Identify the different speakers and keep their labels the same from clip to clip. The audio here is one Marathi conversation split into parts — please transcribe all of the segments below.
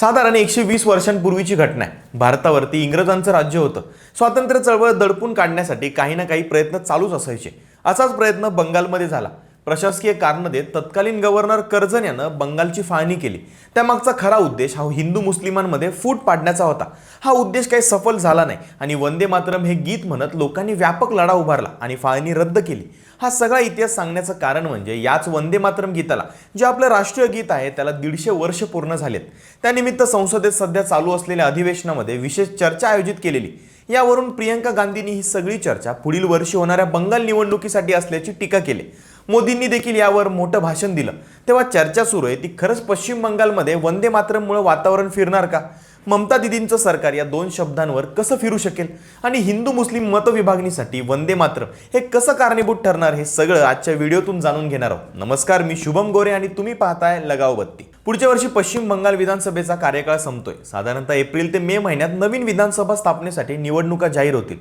Speaker 1: साधारण एकशे वीस वर्षांपूर्वीची घटना आहे. भारतावरती इंग्रजांचं राज्य होतं. स्वातंत्र्य चळवळ दडपून काढण्यासाठी काही ना काही प्रयत्न चालूच असायचे. असाच प्रयत्न बंगालमध्ये झाला. प्रशासकीय कारण देत तत्कालीन गव्हर्नर कर्जन यानं बंगालची फाळणी केली. त्यामागचा खरा उद्देश हा हिंदू मुस्लिमांमध्ये फूट पाडण्याचा होता. हा उद्देश काही सफल झाला नाही आणि वंदे मातरम हे गीत म्हणत लोकांनी व्यापक लढा उभारला आणि फाळणी रद्द केली. हा सगळा इतिहास सांगण्याचं कारण म्हणजे याच वंदे मातरम गीताला जे आपलं राष्ट्रीय गीत आहे त्याला दीडशे वर्ष पूर्ण झालेत. त्यानिमित्त संसदेत सध्या चालू असलेल्या अधिवेशनामध्ये विशेष चर्चा आयोजित केलेली. यावरून प्रियंका गांधींनी ही सगळी चर्चा पुढील वर्षी होणाऱ्या बंगाल निवडणुकीसाठी असल्याची टीका केली. मोदींनी देखील यावर मोठं भाषण दिलं. तेव्हा चर्चा सुरू आहे ती खरंच पश्चिम बंगालमध्ये वंदे मातरममुळे वातावरण फिरणार का? ममता दिदींचं सरकार या दोन शब्दांवर कसं फिरू शकेल? आणि हिंदू मुस्लिम मतविभागणीसाठी वंदे मात्र हे कसं कारणीभूत ठरणार हे सगळं आजच्या व्हिडिओतून जाणून घेणार आहोत. नमस्कार मी शुभम गोरे आणि तुम्ही पाहताय लगाव बत्ती. पुढच्या वर्षी पश्चिम बंगाल विधानसभेचा कार्यकाळ संपतोय. साधारणतः एप्रिल ते मे महिन्यात नवीन विधानसभा स्थापनेसाठी निवडणुका जाहीर होतील.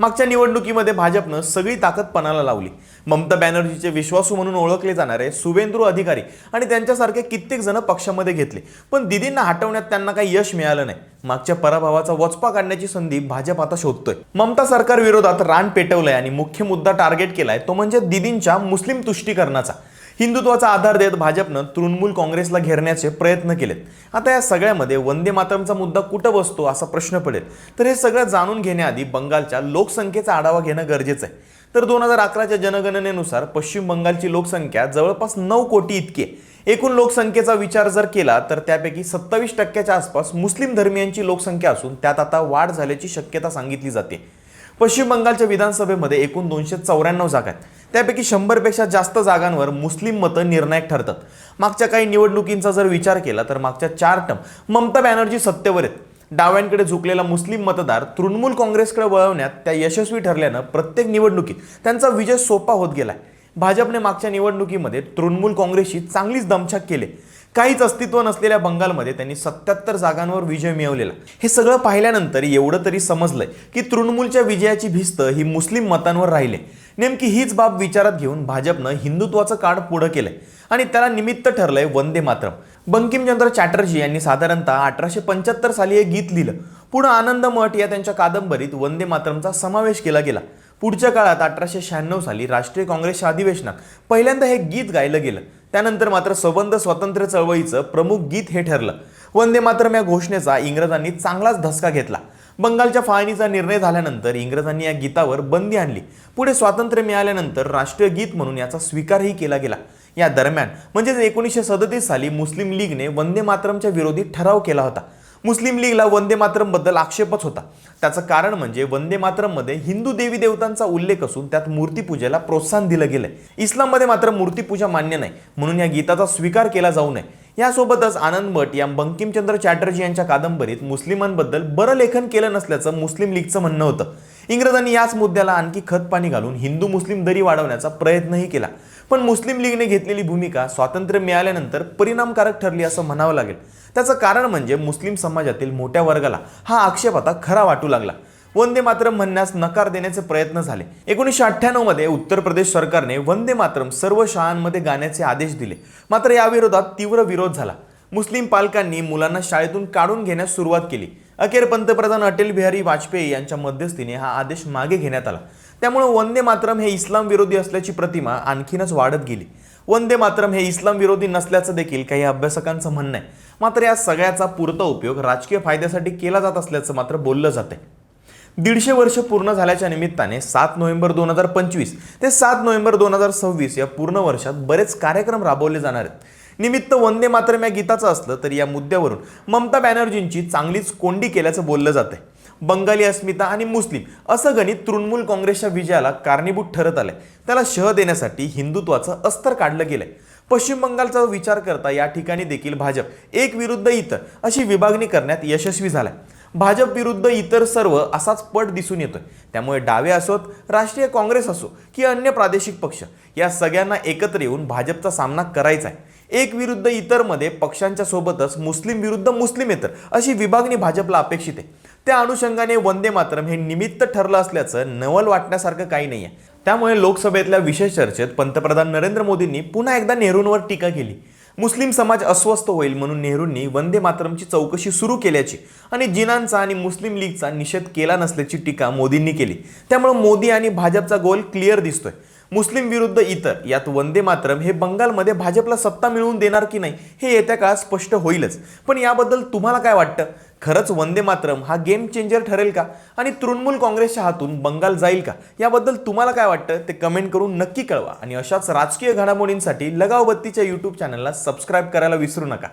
Speaker 1: मागच्या निवडणुकीमध्ये भाजपनं सगळी ताकद पणाला लावली. ममता बॅनर्जीचे विश्वासू म्हणून ओळखले जाणारे सुवेंद्रू अधिकारी आणि त्यांच्यासारखे कित्येक जण पक्षामध्ये घेतले. पण दिदींना हटवण्यात त्यांना काही यश मिळालं नाही. मागच्या पराभवाचा वचपा काढण्याची संधी भाजप आता शोधतोय. ममता सरकार विरोधात रान पेटवलंय आणि मुख्य मुद्दा टार्गेट केलाय तो म्हणजे दिदींच्या मुस्लिम तुष्टीकरणाचा. हिंदुत्वाचा आधार देत भाजपनं तृणमूल काँग्रेसला घेरण्याचे प्रयत्न केलेत. आता या सगळ्यामध्ये वंदे मातरमचा मुद्दा कुठं बसतो असा प्रश्न पडेल. तर हे सगळं जाणून घेण्याआधी बंगालच्या लोकसंख्येचा आढावा घेणं गरजेचं आहे. तर दोन हजार अकराच्या जनगणनेनुसार पश्चिम बंगालची लोकसंख्या जवळपास नऊ कोटी इतकी आहे. एकूण लोकसंख्येचा विचार जर केला तर त्यापैकी सत्तावीस टक्क्याच्या आसपास मुस्लिम धर्मियांची लोकसंख्या असून त्यात आता वाढ झाल्याची शक्यता सांगितली जाते. पश्चिम बंगालच्या विधानसभेमध्ये एकूण दोनशे चौऱ्याण्णव जागा आहेत. त्यापैकी शंभरपेक्षा जास्त जागांवर मुस्लिम मतं निर्णायक ठरतात. मागच्या काही निवडणुकींचा जर विचार केला तर मागच्या चार टर्म ममता बॅनर्जी सत्तेवर आहेत. डाव्यांकडे झुकलेला मुस्लिम मतदार तृणमूल काँग्रेसकडे वळवण्यात त्या यशस्वी ठरल्यानं प्रत्येक निवडणुकीत त्यांचा विजय सोपा होत गेलाय. भाजपने मागच्या निवडणुकीमध्ये तृणमूल काँग्रेसशी चांगलीच दमछाक केली. काहीच अस्तित्व नसलेल्या बंगालमध्ये त्यांनी सत्याहत्तर जागांवर विजय मिळवलेला. हे सगळं पाहिल्यानंतर एवढं तरी समजलंय की तृणमूलच्या विजयाची भिस्त ही मुस्लिम मतांवर राहिले. नेमकी हीच बाब विचारात घेऊन भाजपनं हिंदुत्वाचं कार्ड पुढं केलंय आणि त्याला निमित्त ठरलंय वंदे मातरम. बंकिमचंद्र चॅटर्जी यांनी साधारणतः अठराशे पंच्याहत्तर साली हे गीत लिहिलं. पुढं आनंद मठ या त्यांच्या कादंबरीत वंदे मातरमचा समावेश केला गेला. पुढच्या काळात अठराशे शहाण्णव साली राष्ट्रीय काँग्रेसच्या अधिवेशनात पहिल्यांदा हे गीत गायलं गेलं. त्यानंतर मात्र सबंध स्वातंत्र्य चळवळीचं प्रमुख गीत हे ठरलं. वंदे मातरम या घोषणेचा इंग्रजांनी चांगलाच धसका घेतला. बंगालच्या फाळणीचा निर्णय झाल्यानंतर इंग्रजांनी या गीतावर बंदी आणली. पुढे स्वातंत्र्य मिळाल्यानंतर राष्ट्रीय गीत म्हणून याचा स्वीकारही केला गेला. या दरम्यान म्हणजेच एकोणीसशे सदतीस साली मुस्लिम लीगने वंदे मातरमच्या विरोधी ठराव केला होता. मुस्लिम लीगला वंदे मातरमबद्दल आक्षेपच होता. त्याचं कारण म्हणजे वंदे मातरममध्ये हिंदू देवी देवतांचा उल्लेख असून त्यात मूर्तीपूजेला प्रोत्साहन दिलं गेलंय. इस्लाममध्ये मात्र मूर्तीपूजा मान्य नाही म्हणून या गीताचा स्वीकार केला जाऊ नये. यासोबतच आनंद भट या बंकिमचंद्र चॅटर्जी यांच्या कादंबरीत मुस्लिमांबद्दल बरं लेखन केलं नसल्याचं मुस्लिम लीगचं म्हणणं होतं. इंग्रजांनी याच मुद्द्याला आणखी खतपाणी घालून हिंदू मुस्लिम दरी वाढवण्याचा प्रयत्नही केला. पण मुस्लिम लीगने घेतलेली भूमिका स्वातंत्र्य मिळाल्यानंतर परिणामकारक ठरली असं म्हणावं लागेल. त्याचं कारण म्हणजे मुस्लिम समाजातील मोठ्या वर्गाला हा आक्षेप आता खरा वाटू लागला. वंदे मातरम म्हणण्यास नकार देण्याचे प्रयत्न झाले. एकोणीसशे अठ्ठ्याण्णवमध्ये उत्तर प्रदेश सरकारने वंदे मातरम सर्व शाळांमध्ये गाण्याचे आदेश दिले. मात्र याविरोधात तीव्र विरोध झाला. मुस्लिम पालकांनी मुलांना शाळेतून काढून घेण्यास सुरुवात केली. अखेर पंतप्रधान अटल बिहारी वाजपेयी यांच्या मध्यस्थीने हा आदेश मागे घेण्यात आला. त्यामुळे वंदे मातरम हे इस्लाम विरोधी असल्याची प्रतिमा आणखीनच वाढत गेली. वंदे मातरम हे इस्लाम विरोधी नसल्याचं देखील काही अभ्यासकांचं म्हणणं आहे. मात्र या सगळ्याचा पुरता उपयोग राजकीय फायद्यासाठी केला जात असल्याचं मात्र बोललं जाते दीडशे वर्ष पूर्ण झाल्याच्या निमित्ताने सात नोव्हेंबर दोन हजार पंचवीस ते सात नोव्हेंबर दोन हजार सव्वीस या पूर्ण वर्षात बरेच कार्यक्रम राबवले जाणार आहेत. निमित्त वंदे मातरम या गीताचं असलं तरी या मुद्द्यावरून ममता बॅनर्जींची चांगलीच कोंडी केल्याचं बोललं जातंय. बंगाली अस्मिता आणि मुस्लिम असं गणित तृणमूल काँग्रेसच्या विजयाला कारणीभूत ठरत आलंय. त्याला शह देण्यासाठी हिंदुत्वाचं अस्तर काढलं गेलंय. पश्चिम बंगालचा विचार करता या ठिकाणी देखील भाजप एक विरुद्ध इतर अशी विभागणी करण्यात यशस्वी झालाय. भाजप विरुद्ध इतर सर्व असाच पट दिसून येतोय. त्यामुळे डावे असोत राष्ट्रीय काँग्रेस असो की अन्य प्रादेशिक पक्ष या सगळ्यांना एकत्र येऊन भाजपचा सामना करायचा आहे. एक विरुद्ध इतरमध्ये पक्षांच्या सोबतच मुस्लिम विरुद्ध मुस्लिमेतर अशी विभागणी भाजपला अपेक्षित आहे. त्या अनुषंगाने वंदे मातरम हे निमित्त ठरलं असल्याचं नवल वाटण्यासारखं काही नाही आहे त्यामुळे लोकसभेतल्या विशेष चर्चेत पंतप्रधान नरेंद्र मोदींनी पुन्हा एकदा नेहरूंवर टीका केली. मुस्लिम समाज अस्वस्थ होईल म्हणून नेहरूंनी वंदे मातरमची चौकशी सुरू केल्याची आणि जिनांचा आणि मुस्लिम लीगचा निषेध केला नसल्याची टीका मोदींनी केली. त्यामुळे मोदी आणि भाजपचा गोल क्लिअर दिसतोय. मुस्लिम विरुद्ध इतर यात वंदे मातरम हे बंगालमध्ये भाजपला सत्ता मिळवून देणार की नाही हे येत्या काळात स्पष्ट होईलच. पण याबद्दल तुम्हाला काय वाटतं? खरंच वंदे मातरम हा गेम चेंजर ठरेल का? आणि तृणमूल काँग्रेसच्या हातून बंगाल जाईल का? याबद्दल तुम्हाला काय वाटतं? ते कमेंट करून नक्की कळवा. आणि अशाच राजकीय घडामोडींसाठी लगावबत्तीच्या यूट्यूब चॅनलला सबस्क्राईब करायला विसरू नका.